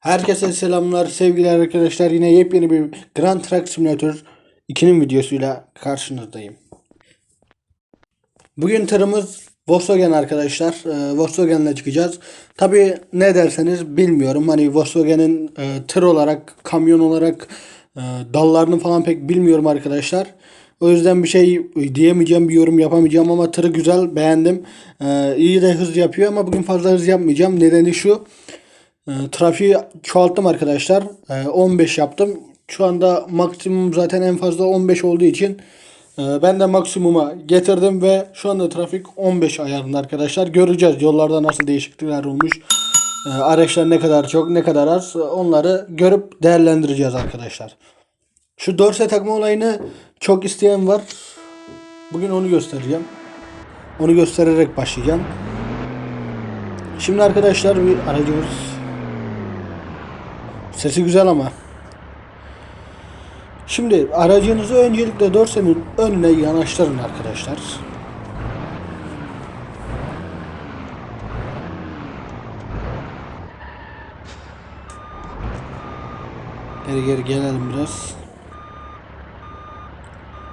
Herkese selamlar sevgili arkadaşlar. Yine yepyeni bir Grand Truck Simulator 2'nin videosuyla karşınızdayım. Bugün tırımız Volkswagen arkadaşlar. Ee, Volkswagen'le çıkacağız. Tabi ne derseniz bilmiyorum. Hani Volkswagen'in e, tır olarak, kamyon olarak e, dallarını falan pek bilmiyorum arkadaşlar. O yüzden bir şey diyemeyeceğim, bir yorum yapamayacağım ama tırı güzel, beğendim. Ee, iyi de hız yapıyor ama bugün fazla hız yapmayacağım. Nedeni şu. E, trafiği çoğalttım arkadaşlar. E, 15 yaptım. Şu anda maksimum zaten en fazla 15 olduğu için e, ben de maksimuma getirdim ve şu anda trafik 15 ayarında arkadaşlar. Göreceğiz yollarda nasıl değişiklikler olmuş. E, araçlar ne kadar çok ne kadar az onları görüp değerlendireceğiz arkadaşlar. Şu dorse takma olayını çok isteyen var. Bugün onu göstereceğim. Onu göstererek başlayacağım. Şimdi arkadaşlar bir aracımız Sesi güzel ama. Şimdi aracınızı öncelikle dorsenin önüne yanaştırın arkadaşlar. Geri geri gelelim biraz.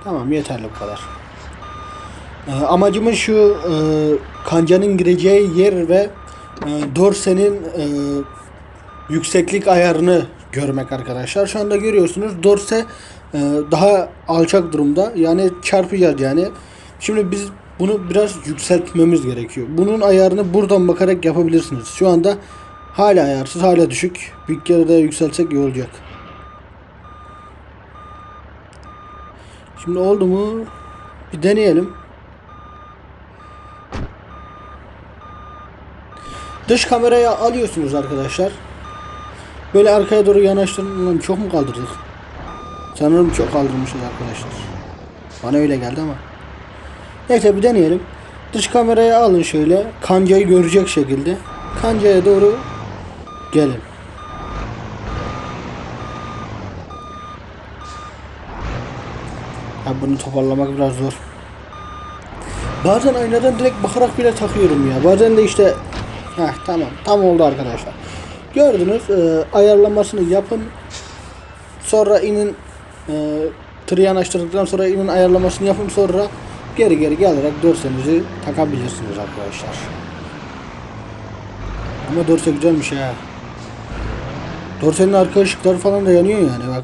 Tamam yeterli bu kadar. Ee, amacımız şu e, kancanın gireceği yer ve e, dorsenin e, yükseklik ayarını görmek arkadaşlar. Şu anda görüyorsunuz dorse e, daha alçak durumda. Yani çarpacağız yani. Şimdi biz bunu biraz yükseltmemiz gerekiyor. Bunun ayarını buradan bakarak yapabilirsiniz. Şu anda hala ayarsız, hala düşük. Bir kere daha yükseltsek iyi olacak. Şimdi oldu mu? Bir deneyelim. Dış kameraya alıyorsunuz arkadaşlar. Böyle arkaya doğru yanaştırın. Lan çok mu kaldırdık? Sanırım çok kaldırmışız arkadaşlar. Bana öyle geldi ama. Neyse bir deneyelim. Dış kameraya alın şöyle. Kancayı görecek şekilde. Kancaya doğru gelin. Ha bunu toparlamak biraz zor. Bazen aynadan direkt bakarak bile takıyorum ya. Bazen de işte Heh, tamam. Tam oldu arkadaşlar. Gördünüz. E, ayarlamasını yapın. Sonra inin e, tırı yanaştırdıktan sonra inin ayarlamasını yapın. Sonra geri geri gelerek dorsenizi takabilirsiniz arkadaşlar. Ama dorse güzelmiş ha. Dorsenin arka ışıkları falan da yanıyor yani bak.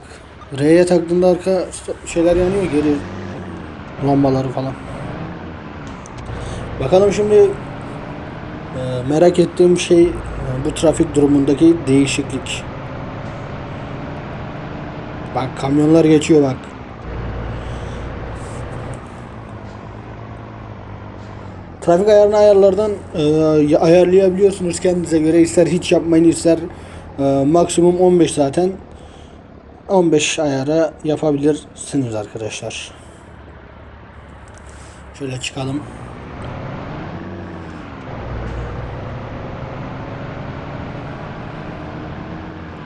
R'ye taktığında arka şeyler yanıyor geri lambaları falan. Bakalım şimdi e, merak ettiğim şey bu trafik durumundaki değişiklik. Bak kamyonlar geçiyor bak. Trafik ayarını ayarlardan e, ayarlayabiliyorsunuz kendinize göre. İster hiç yapmayın ister e, maksimum 15 zaten. 15 ayara yapabilirsiniz arkadaşlar. Şöyle çıkalım.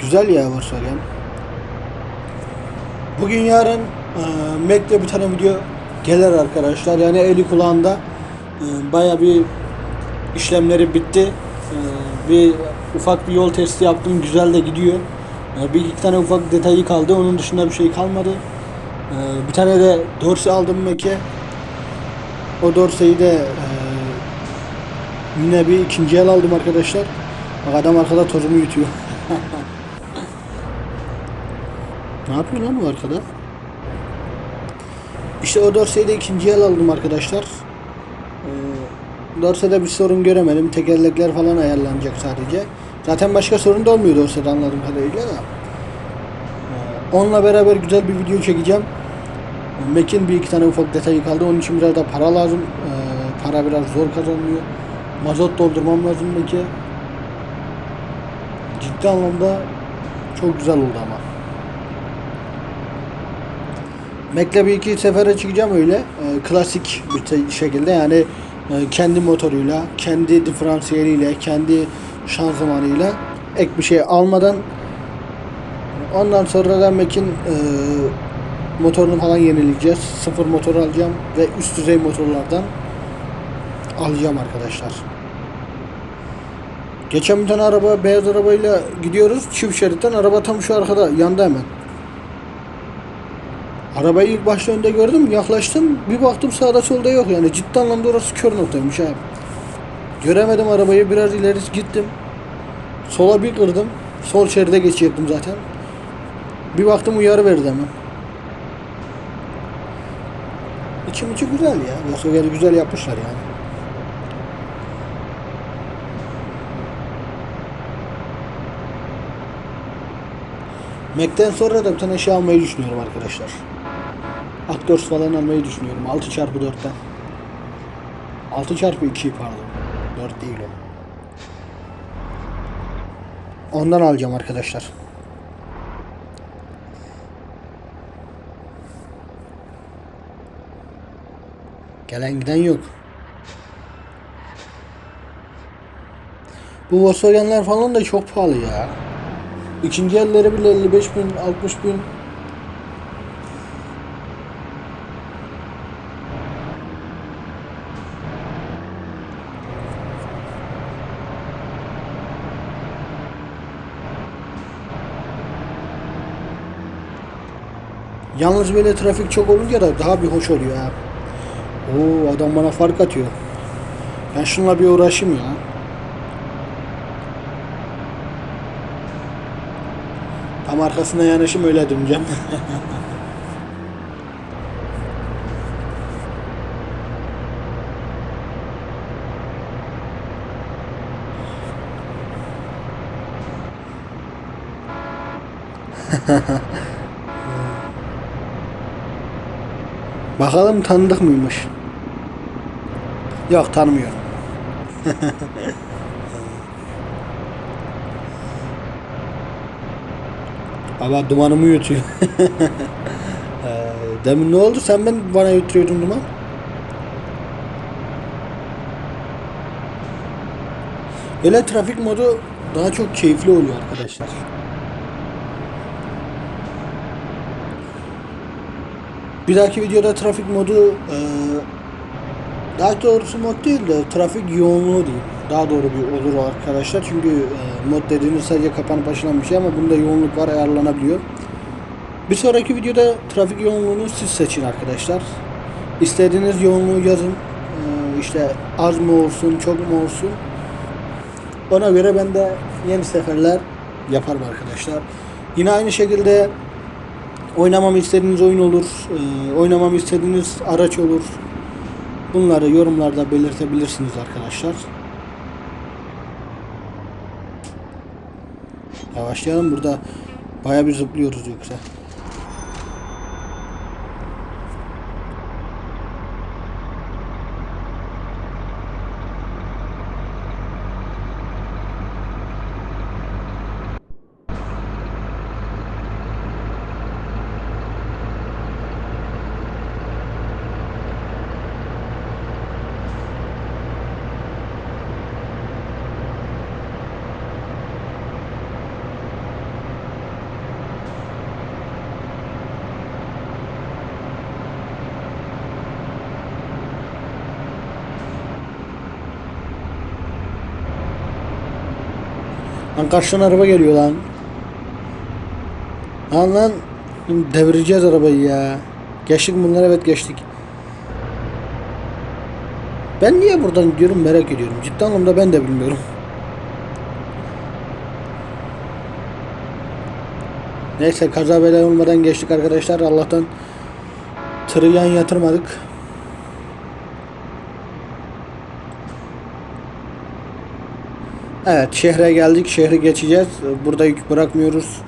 Güzel ya Volkswagen. Bugün yarın e, Mac'te bir tane video gelir arkadaşlar. Yani eli kulağında e, baya bir işlemleri bitti. E, bir ufak bir yol testi yaptım. Güzel de gidiyor. E, bir iki tane ufak detayı kaldı. Onun dışında bir şey kalmadı. E, bir tane de dorse aldım Mac'e. O dorseyi de e, yine bir ikinci el aldım arkadaşlar. Bak adam arkada tozumu yutuyor. Ne yapıyor lan bu arkada? İşte o dorseyi de ikinci el aldım arkadaşlar. Ee, dorsede bir sorun göremedim. Tekerlekler falan ayarlanacak sadece. Zaten başka sorun da olmuyor dorsede anladığım kadarıyla da. Ee, onunla beraber güzel bir video çekeceğim. Mac'in bir iki tane ufak detayı kaldı. Onun için biraz da para lazım. Ee, para biraz zor kazanılıyor. Mazot doldurmam lazım Mac'e. Ciddi anlamda çok güzel oldu ama. Mac'le bir iki sefere çıkacağım öyle. E, klasik bir şekilde yani e, kendi motoruyla, kendi diferansiyeliyle, kendi şanzımanıyla ek bir şey almadan ondan sonra da Mac'in e, motorunu falan yenileyeceğiz. Sıfır motor alacağım ve üst düzey motorlardan alacağım arkadaşlar. Geçen bir tane araba beyaz arabayla gidiyoruz çift şeritten araba tam şu arkada yanda hemen. Arabayı ilk başta önde gördüm yaklaştım bir baktım sağda solda yok yani ciddi anlamda orası kör noktaymış abi. Göremedim arabayı biraz ileri gittim. Sola bir kırdım. Sol şeride geçecektim zaten. Bir baktım uyarı verdi hemen. İçim içi güzel ya. Volkswagen'i güzel yapmışlar yani. Mac'ten sonra da bir tane şey almayı düşünüyorum arkadaşlar. Actors falan almayı düşünüyorum. 6x4'ten. 6x2 pardon. 4 değil o. Ondan alacağım arkadaşlar. Gelen giden yok. Bu Volkswagen'ler falan da çok pahalı ya. İkinci elleri bile 55 bin, 60 bin. Yalnız böyle trafik çok olunca da daha bir hoş oluyor ha. Oo adam bana fark atıyor. Ben şununla bir uğraşayım ya. Tam arkasına yanaşım öyle döneceğim. Bakalım tanıdık mıymış? Yok tanımıyorum. Baba dumanımı yutuyor. Ee, Demin ne oldu? Sen ben bana yuturuyordun duman. Böyle trafik modu daha çok keyifli oluyor arkadaşlar. Bir dahaki videoda trafik modu e, daha doğrusu mod değil de trafik yoğunluğu diyeyim. Daha doğru bir olur arkadaşlar. Çünkü e, mod dediğiniz sadece kapanıp açılan bir şey ama bunda yoğunluk var ayarlanabiliyor. Bir sonraki videoda trafik yoğunluğunu siz seçin arkadaşlar. İstediğiniz yoğunluğu yazın. E, işte az mı olsun, çok mu olsun. Ona göre ben de yeni seferler yaparım arkadaşlar. Yine aynı şekilde oynamamı istediğiniz oyun olur, e, oynamamı istediğiniz araç olur. Bunları yorumlarda belirtebilirsiniz arkadaşlar. Yavaşlayalım burada baya bir zıplıyoruz yoksa. Lan karşıdan araba geliyor lan. Lan lan devireceğiz arabayı ya. Geçtik bunlar evet geçtik. Ben niye buradan gidiyorum merak ediyorum. Ciddi anlamda ben de bilmiyorum. Neyse kaza bela olmadan geçtik arkadaşlar. Allah'tan tırı yan yatırmadık. Evet şehre geldik. Şehri geçeceğiz. Burada yük bırakmıyoruz.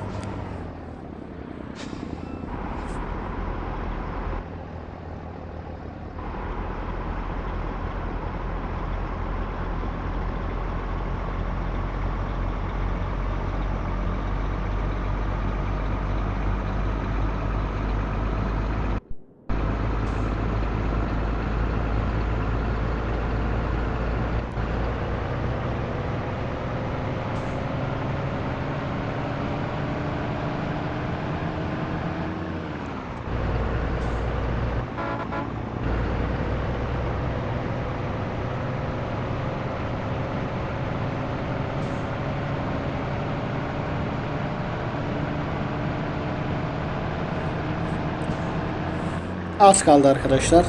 Az kaldı arkadaşlar.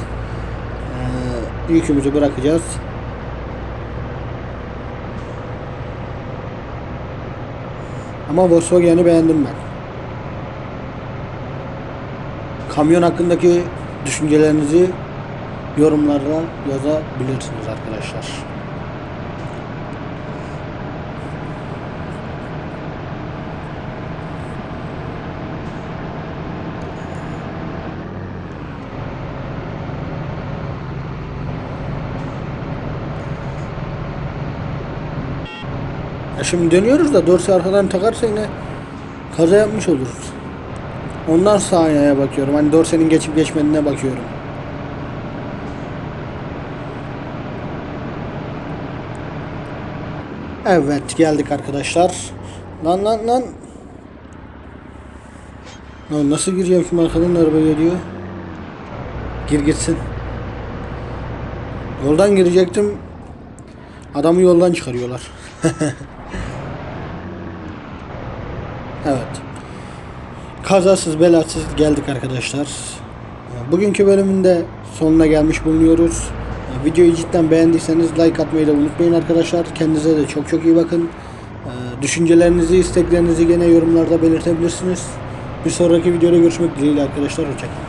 Ee, yükümüzü bırakacağız. Ama Volkswagen'i beğendim ben. Kamyon hakkındaki düşüncelerinizi yorumlarda yazabilirsiniz arkadaşlar. Ya şimdi dönüyoruz da dorsi arkadan takarsa yine kaza yapmış oluruz. Ondan sağ aynaya bakıyorum. Hani dorsenin geçip geçmediğine bakıyorum. Evet geldik arkadaşlar. Lan lan lan. Lan nasıl gireceğim şimdi arkadan araba geliyor. Gir gitsin. Yoldan girecektim. Adamı yoldan çıkarıyorlar. evet. Kazasız belasız geldik arkadaşlar. Bugünkü bölümün de sonuna gelmiş bulunuyoruz. Videoyu cidden beğendiyseniz like atmayı da unutmayın arkadaşlar. Kendinize de çok çok iyi bakın. Ee, Düşüncelerinizi, isteklerinizi gene yorumlarda belirtebilirsiniz. Bir sonraki videoda görüşmek dileğiyle arkadaşlar. Hoşçakalın.